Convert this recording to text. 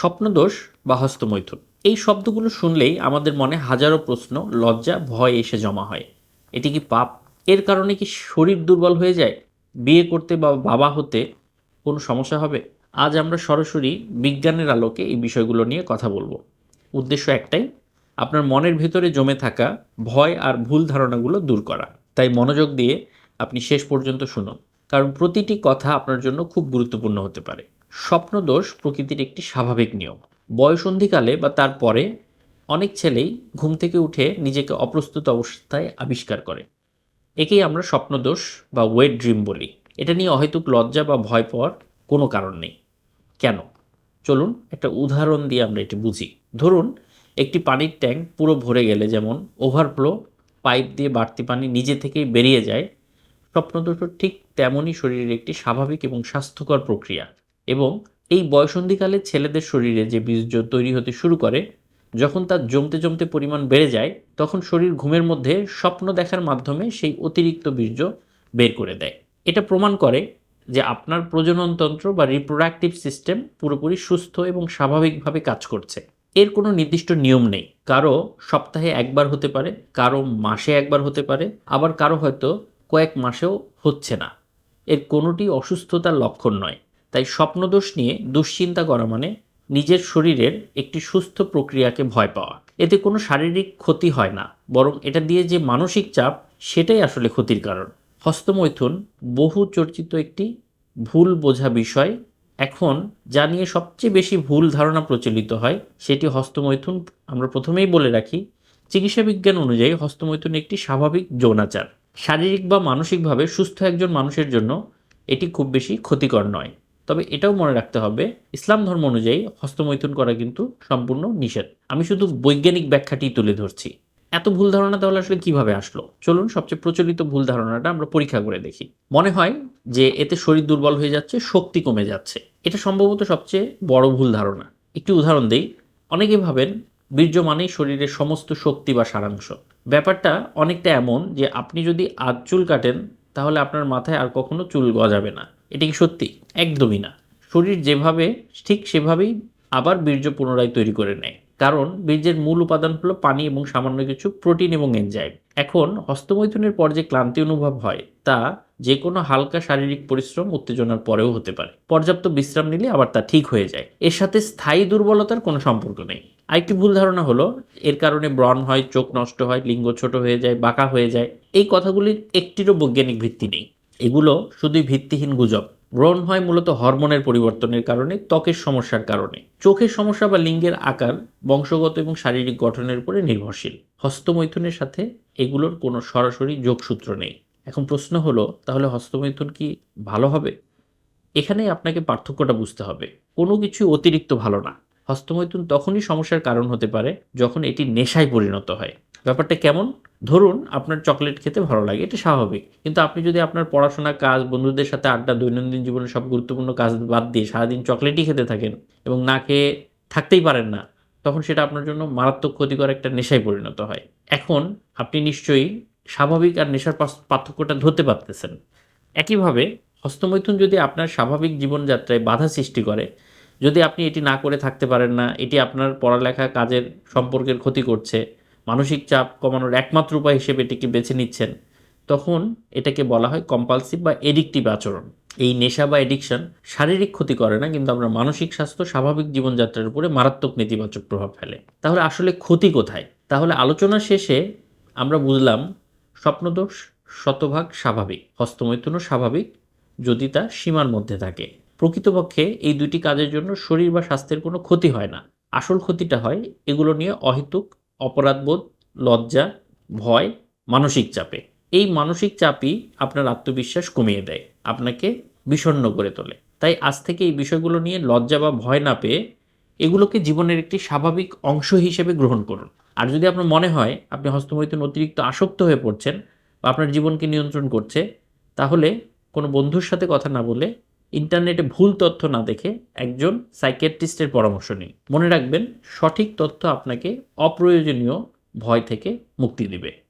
স্বপ্নদোষ বা হস্তমৈথুন। এই শব্দগুলো শুনলেই আমাদের মনে হাজারো প্রশ্ন, লজ্জা, ভয় এসে জমা হয়। এটি কি পাপ? এর কারণে কি শরীর দুর্বল হয়ে যায়? বিয়ে করতে বা বাবা হতে কোনো সমস্যা হবে? আজ আমরা সরাসরি বিজ্ঞানের আলোকে এই বিষয়গুলো নিয়ে কথা বলব। উদ্দেশ্য একটাই, আপনার মনের ভেতরে জমে থাকা ভয় আর ভুল ধারণাগুলো দূর করা। তাই মনোযোগ দিয়ে আপনি শেষ পর্যন্ত শুনুন। কারণ প্রতিটি কথা আপনার জন্য খুব গুরুত্বপূর্ণ হতে পারে। স্বপ্নদোষ প্রকৃতির একটি স্বাভাবিক নিয়ম। বয়সন্ধিকালে বা তারপরে অনেক ছেলেই ঘুম থেকে উঠে নিজেকে অপ্রস্তুত অবস্থায় আবিষ্কার করে। একেই আমরা স্বপ্নদোষ বা ওয়েট ড্রিম বলি। এটা নিয়ে অহেতুক লজ্জা বা ভয় পাওয়ার কোনো কারণ নেই। কেন? চলুন একটা উদাহরণ দিয়ে আমরা এটি বুঝি। ধরুন, একটি পানির ট্যাঙ্ক পুরো ভরে গেলে যেমন ওভারফ্লো পাইপ দিয়ে বাড়তি পানি নিজে থেকেই বেরিয়ে যায়, স্বপ্নদোষও ঠিক তেমনই শরীরের একটি স্বাভাবিক এবং স্বাস্থ্যকর প্রক্রিয়া। এবং এই বয়সন্ধিকালে ছেলেদের শরীরে যে বীর্য তৈরি হতে শুরু করে, যখন তার জমতে জমতে পরিমাণ বেড়ে যায়, তখন শরীর ঘুমের মধ্যে স্বপ্ন দেখার মাধ্যমে সেই অতিরিক্ত বীর্য বের করে দেয়। এটা প্রমাণ করে যে আপনার প্রজননতন্ত্র বা রিপ্রোডাক্টিভ সিস্টেম পুরোপুরি সুস্থ এবং স্বাভাবিকভাবে কাজ করছে। এর কোনো নির্দিষ্ট নিয়ম নেই। কারও সপ্তাহে একবার হতে পারে, কারও মাসে একবার হতে পারে, আবার কারও হয়তো কয়েক মাসেও হচ্ছে না। এর কোনোটি অসুস্থতার লক্ষণ নয়। তাই স্বপ্নদোষ নিয়ে দুশ্চিন্তা করা মানে নিজের শরীরের একটি সুস্থ প্রক্রিয়াকে ভয় পাওয়া। এতে কোনো শারীরিক ক্ষতি হয় না, বরং এটা দিয়ে যে মানসিক চাপ, সেটাই আসলে ক্ষতির কারণ। হস্তমৈথুন বহু চর্চিত একটি ভুল বোঝা বিষয়। এখন যা নিয়ে সবচেয়ে বেশি ভুল ধারণা প্রচলিত হয়, সেটি হস্তমৈথুন। আমরা প্রথমেই বলে রাখি, চিকিৎসা বিজ্ঞান অনুযায়ী হস্তমৈথুন একটি স্বাভাবিক যৌনাচার। শারীরিক বা মানসিকভাবে সুস্থ একজন মানুষের জন্য এটি খুব বেশি ক্ষতিকর নয়। তবে এটাও মনে রাখতে হবে, ইসলাম ধর্ম অনুযায়ী হস্তমৈথুন করা কিন্তু সম্পূর্ণ নিষেধ। আমি শুধু বৈজ্ঞানিক ব্যাখ্যাটি তুলে ধরছি। এত ভুল ধারণা তাহলে আসলে কীভাবে আসলো? চলুন সবচেয়ে প্রচলিত ভুল ধারণাটা আমরা পরীক্ষা করে দেখি। মনে হয় যে এতে শরীর দুর্বল হয়ে যাচ্ছে, শক্তি কমে যাচ্ছে। এটা সম্ভবত সবচেয়ে বড় ভুল ধারণা। একটি উদাহরণ দিই। অনেকে ভাবেন বীর্য মানেই শরীরের সমস্ত শক্তি বা সারাংশ। ব্যাপারটা অনেকটা এমন যে আপনি যদি আজ চুল কাটেন, তাহলে আপনার মাথায় আর কখনো চুল গজাবে না। এটা কি সত্যি? একদমই না। শরীর যেভাবে, ঠিক সেভাবেই আবার বীর্য পুনরায় তৈরি করে নেয়। কারণ বীর্যের মূল উপাদান হলো পানি এবং সামান্য কিছু প্রোটিন এবং এনজাইম। এখন হস্তমৈথুনের পর যে ক্লান্তি অনুভব হয়, তা যে কোনো হালকা শারীরিক পরিশ্রম উত্তেজনার পরেও হতে পারে। পর্যাপ্ত বিশ্রাম নিলে আবার তা ঠিক হয়ে যায়। এর সাথে স্থায়ী দুর্বলতার কোনো সম্পর্ক নেই। আরেকটি ভুল ধারণা হলো, এর কারণে ব্রণ হয়, চোখ নষ্ট হয়, লিঙ্গ ছোট হয়ে যায়, বাঁকা হয়ে যায়। এই কথাগুলির একটিরও বৈজ্ঞানিক ভিত্তি নেই। এগুলো শুধুই ভিত্তিহীন গুজব। ব্রণ হয় মূলত হরমোনের পরিবর্তনের কারণে, ত্বকের সমস্যার কারণে। চোখের সমস্যা বা লিঙ্গের আকার বংশগত এবং শারীরিক গঠনের উপরে নির্ভরশীল। হস্তমৈথুনের সাথে এগুলোর কোনো সরাসরি যোগসূত্র নেই। এখন প্রশ্ন হলো, তাহলে হস্তমৈথুন কি ভালো হবে? এখানেই আপনাকে পার্থক্যটা বুঝতে হবে। কোনো কিছু অতিরিক্ত ভালো না। হস্তমৈথুন তখনই সমস্যার কারণ হতে পারে যখন এটি নেশায় পরিণত হয়। ব্যাপারটা কেমন? ধরুন আপনার চকলেট খেতে ভালো লাগে, এটা স্বাভাবিক। কিন্তু আপনি যদি আপনার পড়াশোনা কাজ, বন্ধুদের সাথে আড্ডা, দৈনন্দিন জীবনে সব গুরুত্বপূর্ণ কাজ বাদ দিয়ে সারাদিন চকলেটই খেতে থাকেন এবং না খেয়ে থাকতেই পারেন না, তখন সেটা আপনার জন্য মারাত্মক ক্ষতিকর একটা নেশায় পরিণত হয়। এখন আপনি নিশ্চয়ই স্বাভাবিক আর নেশার পার্থক্যটা ধরতে পারতেছেন। একইভাবে হস্তমৈথুন যদি আপনার স্বাভাবিক জীবনযাত্রায় বাধা সৃষ্টি করে, যদি আপনি এটি না করে থাকতে পারেন না, এটি আপনার পড়ালেখা কাজের সম্পর্কের ক্ষতি করছে মানসিক চাপ কমানোর একমাত্র উপায় হিসেবে এটিকে বেছে নিচ্ছেন, তখন এটাকে বলা হয় কম্পালসিভ বা এডিকটিভ আচরণ। এই নেশা বা এডিকশন শারীরিক ক্ষতি করে না, কিন্তু আমরা মানসিক স্বাস্থ্য, স্বাভাবিক জীবনযাত্রার উপরে মারাত্মক নেতিবাচক প্রভাব ফেলে। তাহলে আসলে ক্ষতি কোথায়? তাহলে আলোচনা শেষে আমরা বুঝলাম স্বপ্নদোষ শতভাগ স্বাভাবিক, হস্তমৈথুনও স্বাভাবিক, যদি তা সীমার মধ্যে থাকে। প্রকৃতপক্ষে এই দুটি কাজের জন্য শরীর বা স্বাস্থ্যের কোনো ক্ষতি হয় না। আসল ক্ষতিটা হয় এগুলো নিয়ে অহেতুক অপরাধবোধ, লজ্জা, ভয়, মানসিক চাপে। এই মানসিক চাপই আপনার আত্মবিশ্বাস কমিয়ে দেয়, আপনাকে বিষণ্ণ করে তোলে। তাই আজ থেকে এই বিষয়গুলো নিয়ে লজ্জা বা ভয় না পেয়ে এগুলোকে জীবনের একটি স্বাভাবিক অংশ হিসেবে গ্রহণ করুন। আর যদি আপনার মনে হয় আপনি হস্তমৈথুন অতিরিক্ত আসক্ত হয়ে পড়ছেন বা আপনার জীবনকে নিয়ন্ত্রণ করছে, তাহলে কোনো বন্ধুর সাথে কথা না বলে ইন্টারনেটে ভুল তথ্য না দেখে একজন সাইকিয়াট্রিস্টের পরামর্শ নিন। মনে রাখবেন, সঠিক তথ্য আপনাকে অপ্রয়োজনীয় ভয় থেকে মুক্তি দিবে।